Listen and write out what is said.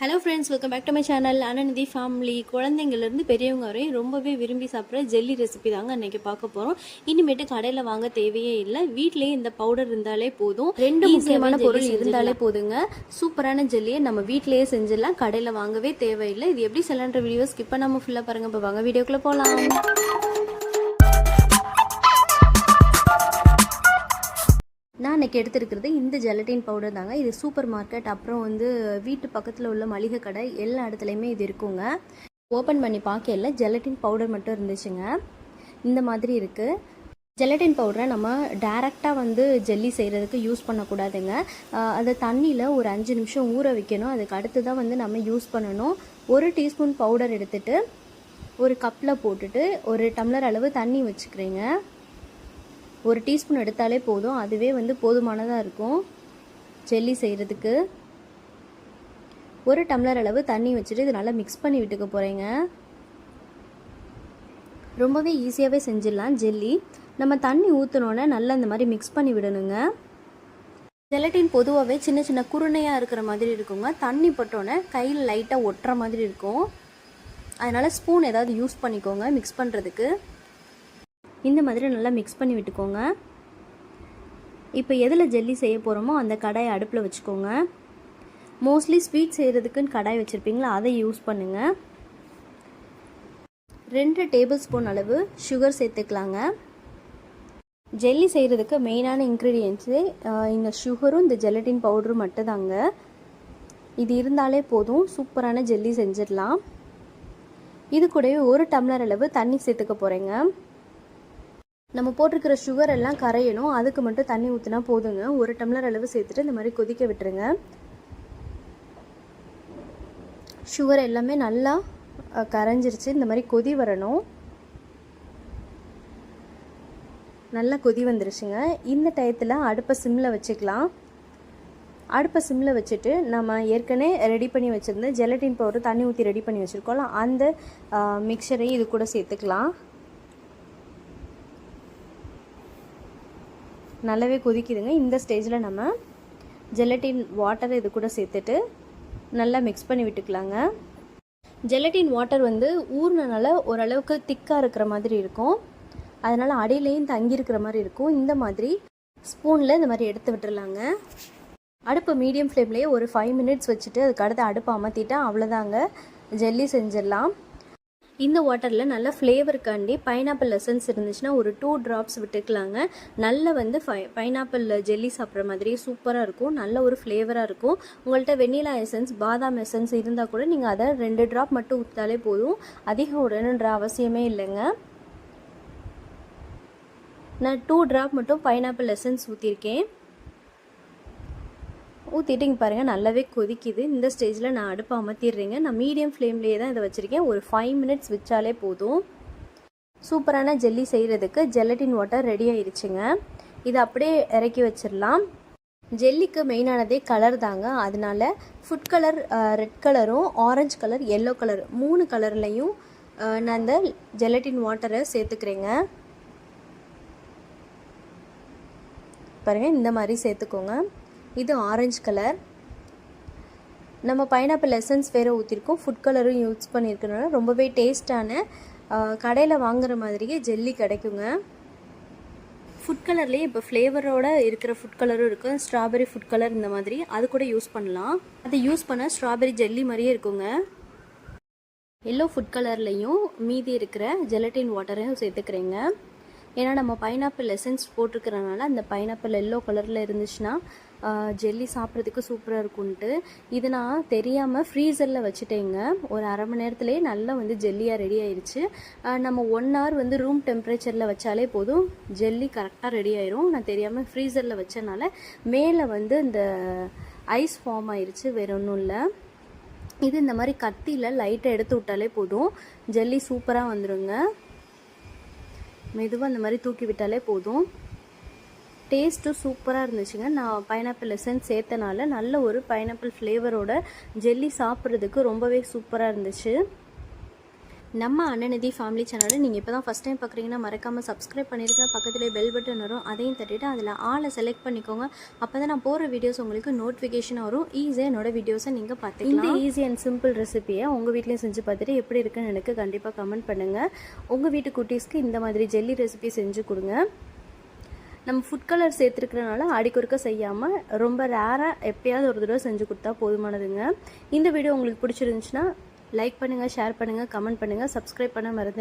Hello friends welcome back to my channel Ananidhi family குழந்தைங்கள்லேருந்து பெரியவங்க வரையும் ரொம்பவே விரும்பி சாப்பிட்ற ஜெல்லி ரெசிபி தாங்க அன்றைக்கி பார்க்க போகிறோம் இனிமேட்டு கடையில் வாங்க தேவையே இல்லை. வீட்டிலேயே இந்த பவுடர் இருந்தாலே போதும். ரெண்டு முக்கியமான பொருள் இருந்தாலே போதுங்க. சூப்பரான ஜெல்லியை நம்ம வீட்டிலேயே செஞ்சிடலாம். கடையில் வாங்கவே தேவையில்லை. இது எப்படி செய்யலான்ற வீடியோ ஸ்கிப் பண்ணாமல் ஃபுல்லாக பாருங்கள் இப்போ வாங்க வீடியோக்குள்ளே போகலாம் நான் இன்றைக்கி எடுத்துருக்கிறது இந்த ஜெலட்டின் பவுடர் தாங்க. இது சூப்பர் மார்க்கெட் அப்புறம் வந்து வீட்டு பக்கத்தில் உள்ள மளிகை கடை எல்லா இடத்துலையுமே இது இருக்குங்க. ஓப்பன் பண்ணி பார்க்கல ஜெலட்டின் பவுடர் மட்டும் இருந்துச்சுங்க. இந்த மாதிரி இருக்குது ஜெலட்டின் பவுடரை நம்ம டைரெக்டாக வந்து ஜெல்லி செய்கிறதுக்கு யூஸ் பண்ணக்கூடாதுங்க. அதை தண்ணியில் ஒரு அஞ்சு நிமிஷம் ஊற வைக்கணும். அதுக்கு அடுத்து தான் வந்து நம்ம யூஸ் பண்ணணும். ஒரு டீஸ்பூன் பவுடர் எடுத்துகிட்டு ஒரு கப்பில் போட்டுட்டு ஒரு டம்ளர் அளவு தண்ணி வச்சுக்கிறீங்க. ஒரு டீஸ்பூன் எடுத்தாலே போதும். அதுவே வந்து போதுமானதாக இருக்கும். ஜெல்லி செய்கிறதுக்கு ஒரு டம்ளர் அளவு தண்ணி வச்சுட்டு இது நல்லா மிக்ஸ் பண்ணி விட்டுக்க போகிறேங்க ரொம்பவே ஈஸியாகவே செஞ்சிடலாம் ஜெல்லி. நம்ம தண்ணி ஊற்றினோன்னே நல்லா இந்த மாதிரி மிக்ஸ் பண்ணி விடணுங்க. ஜெலட்டின் பொதுவாகவே சின்ன சின்ன குருணையாக இருக்கிற மாதிரி இருக்குங்க. தண்ணி பட்டோன்னே கையில் லைட்டாக ஒட்டுற மாதிரி இருக்கும். அதனால் ஸ்பூன் ஏதாவது யூஸ் பண்ணிக்கோங்க மிக்ஸ் பண்ணுறதுக்கு இந்த மாதிரி நல்லா மிக்ஸ் பண்ணி விட்டுக்கோங்க. இப்போ எதில் ஜெல்லி செய்ய போகிறோமோ அந்த கடாயை அடுப்பில் வச்சுக்கோங்க. மோஸ்ட்லி ஸ்வீட் செய்கிறதுக்குன்னு கடாய் வச்சுருப்பீங்களா? அதை யூஸ் பண்ணுங்கள் ரெண்டு டேபிள் ஸ்பூன் அளவு சுகர் சேர்த்துக்கலாங்க. ஜெல்லி செய்கிறதுக்கு மெயினான இன்க்ரீடியன்ஸு இந்த சுகரும் இந்த ஜெலட்டின் பவுடரும் மட்டும்தாங்க. இது இருந்தாலே போதும். சூப்பரான ஜெல்லி செஞ்சிடலாம். இது கூடவே ஒரு டம்ளர் அளவு தண்ணி சேர்த்துக்க போகிறேங்க நம்ம போட்டிருக்கிற சுகர் எல்லாம் கரையணும். அதுக்கு மட்டும் தண்ணி ஊற்றினா போதுங்க. ஒரு டம்ளர் அளவு சேர்த்துட்டு இந்த மாதிரி கொதிக்க விட்டுருங்க. சுகர் எல்லாமே நல்லா கரைஞ்சிருச்சு. இந்த மாதிரி கொதி வரணும். நல்லா கொதி வந்துருச்சுங்க. இந்த டயத்தில் அடுப்பை சிம்மில் வச்சுக்கலாம். அடுப்பை சிம்மில் வச்சுட்டு நம்ம ஏற்கனவே ரெடி பண்ணி வச்சுருந்த ஜெலட்டின் பவுடர் தண்ணி ஊற்றி ரெடி பண்ணி வச்சுருக்கோம்ல அந்த மிக்சரையும் இது கூட சேர்த்துக்கலாம். நல்லாவே கொதிக்குதுங்க. இந்த ஸ்டேஜில் நம்ம ஜெலட்டின் வாட்டர் இது கூட சேர்த்துட்டு நல்லா மிக்ஸ் பண்ணி விட்டுக்கலாங்க. ஜெலட்டின் வாட்டர் வந்து ஊறினால ஓரளவுக்கு திக்காக இருக்கிற மாதிரி இருக்கும். அதனால் அடியிலையும் தங்கியிருக்கிற மாதிரி இருக்கும். இந்த மாதிரி ஸ்பூனில் இந்த மாதிரி எடுத்து விட்டுறலாங்க. அடுப்பு மீடியம் ஃப்ளேம்லேயே ஒரு ஃபைவ் மினிட்ஸ் வச்சுட்டு அதுக்கடுத்து அடுப்பை அமர்த்திட்டா அவ்வளோதாங்க ஜெல்லி செஞ்சிடலாம். இந்த வாட்டரில் நல்ல ஃப்ளேவருக்காண்டி பைனாப்பிள் லெசன்ஸ் இருந்துச்சுன்னா ஒரு டூ ட்ராப்ஸ் விட்டுக்கலாங்க. நல்ல வந்து ஃபை பைனாப்பிள் ஜெல்லி சாப்பிட்ற மாதிரி சூப்பராக இருக்கும். நல்ல ஒரு ஃப்ளேவராக இருக்கும். உங்கள்கிட்ட வெண்ணிலா எசன்ஸ் பாதாம் எசன்ஸ் இருந்தால் கூட நீங்கள் அதை ரெண்டு ட்ராப் மட்டும் ஊற்றாலே போதும். அதிகம் உடனுன்ற அவசியமே இல்லைங்க. நான் டூ ட்ராப் மட்டும் பைனாப்பிள் எசன்ஸ் ஊற்றிருக்கேன் ஊற்றிட்டு இங்கே பாருங்கள் நல்லாவே கொதிக்குது. இந்த ஸ்டேஜில் நான் அடுப்பை அமர்த்திடுறேங்க. நான் மீடியம் ஃப்ளேம்லேயே தான் இதை வச்சுருக்கேன். ஒரு ஃபைவ் மினிட்ஸ் வச்சாலே போதும். சூப்பரான ஜெல்லி செய்கிறதுக்கு ஜெலட்டின் வாட்டர் ரெடி ஆயிடுச்சுங்க. இதை அப்படியே இறக்கி வச்சிடலாம். ஜெல்லிக்கு மெயினானதே கலர் தாங்க. அதனால ஃபுட் கலர் ரெட் கலரும் ஆரஞ்சு கலர் எல்லோ கலர் மூணு கலர்லையும் நான் இந்த ஜெலட்டின் வாட்டரை சேர்த்துக்கிறேங்க. பாருங்கள் இந்த மாதிரி சேர்த்துக்கோங்க. இது ஆரஞ்சு கலர் நம்ம பைனாப்பிள் எசன்ஸ் வேறு ஊற்றிருக்கோம் ஃபுட் கலரும் யூஸ் பண்ணியிருக்கனால ரொம்பவே டேஸ்டான கடையில் வாங்குற மாதிரியே ஜெல்லி கிடைக்குங்க. ஃபுட் கலர்லேயே இப்போ ஃப்ளேவரோட இருக்கிற ஃபுட் கலரும் இருக்குது ஸ்ட்ராபெரி ஃபுட் கலர் இந்த மாதிரி. அது கூட யூஸ் பண்ணலாம். அது யூஸ் பண்ண ஸ்ட்ராபெரி ஜெல்லி மாதிரியே இருக்குங்க. எல்லோ ஃபுட் கலர்லேயும் மீதி இருக்கிற ஜெலட்டின் வாட்டரையும் சேர்த்துக்கிறேங்க. ஏன்னா நம்ம பைனாப்பிள் எசன்ஸ் போட்டிருக்கிறனால அந்த பைனாப்பிள் எல்லோ கலரில் இருந்துச்சுன்னா ஜெல்லி சாப்பிட்றதுக்கு சூப்பராக இருக்கும்ன்ட்டு. இது நான் தெரியாமல் ஃப்ரீசரில் வச்சுட்டேங்க. ஒரு அரை மணி நேரத்துலேயே நல்லா வந்து ஜெல்லியாக ரெடி ஆயிடுச்சு நம்ம ஒன் ஹவர் வந்து ரூம் டெம்பரேச்சரில் வச்சாலே போதும். ஜெல்லி கரெக்டாக ரெடி ஆயிரும். நான் தெரியாமல் ஃப்ரீசரில் வச்சனால மேலே வந்து இந்த ஐஸ் ஃபார்ம் ஆயிடுச்சு வேற ஒன்றும் இல்லை. இது இந்த மாதிரி கத்தியில் லைட்டாக எடுத்து விட்டாலே போதும். ஜெல்லி சூப்பராக வந்துடுங்க மெதுவாக இந்த மாதிரி தூக்கி விட்டாலே போதும். டேஸ்ட்டும் சூப்பராக இருந்துச்சுங்க. நான் பைனாப்பிள் எசன்ஸ் சேர்த்தனால நல்ல ஒரு பைனாப்பிள் ஃப்ளேவரோட ஜெல்லி சாப்பிட்றதுக்கு ரொம்பவே சூப்பராக இருந்துச்சு. நம்ம அண்ணநிதி ஃபேமிலி சேனலை நீங்கள் இப்போ தான் ஃபஸ்ட் டைம் பார்க்குறீங்கன்னா மறக்காமல் சப்ஸ்கிரைப் பண்ணியிருக்கேன் பக்கத்துலேயே பெல் பட்டன் வரும். அதையும் தட்டிட்டு அதில் ஆளை செலக்ட் பண்ணிக்கோங்க. அப்போ தான் நான் போகிற வீடியோஸ் உங்களுக்கு நோட்டிஃபிகேஷன் வரும். ஈஸியாக என்னோட வீடியோஸை நீங்கள் பார்த்துக்கலாம் இந்த ஈஸி அண்ட் சிம்பிள் ரெசிபியை உங்கள் வீட்லேயும் செஞ்சு பார்த்துட்டு எப்படி இருக்குன்னு எனக்கு கண்டிப்பாக கமெண்ட் பண்ணுங்கள் உங்கள் வீட்டு குட்டீஸ்க்கு இந்த மாதிரி ஜெல்லி ரெசிபி செஞ்சு கொடுங்க. நம்ம ஃபுட் கலர் சேர்த்துருக்கிறனால அடிக்கொருக்க செய்யாமல் ரொம்ப ரேராக எப்பயாவது ஒரு தடவை செஞ்சு கொடுத்தா போதுமானதுங்க. இந்த வீடியோ உங்களுக்கு பிடிச்சிருந்துச்சுன்னா லைக் பண்ணுங்கள் ஷேர் பண்ணுங்கள் கமெண்ட் பண்ணுங்கள் சப்ஸ்கிரைப் பண்ண மறந்துடு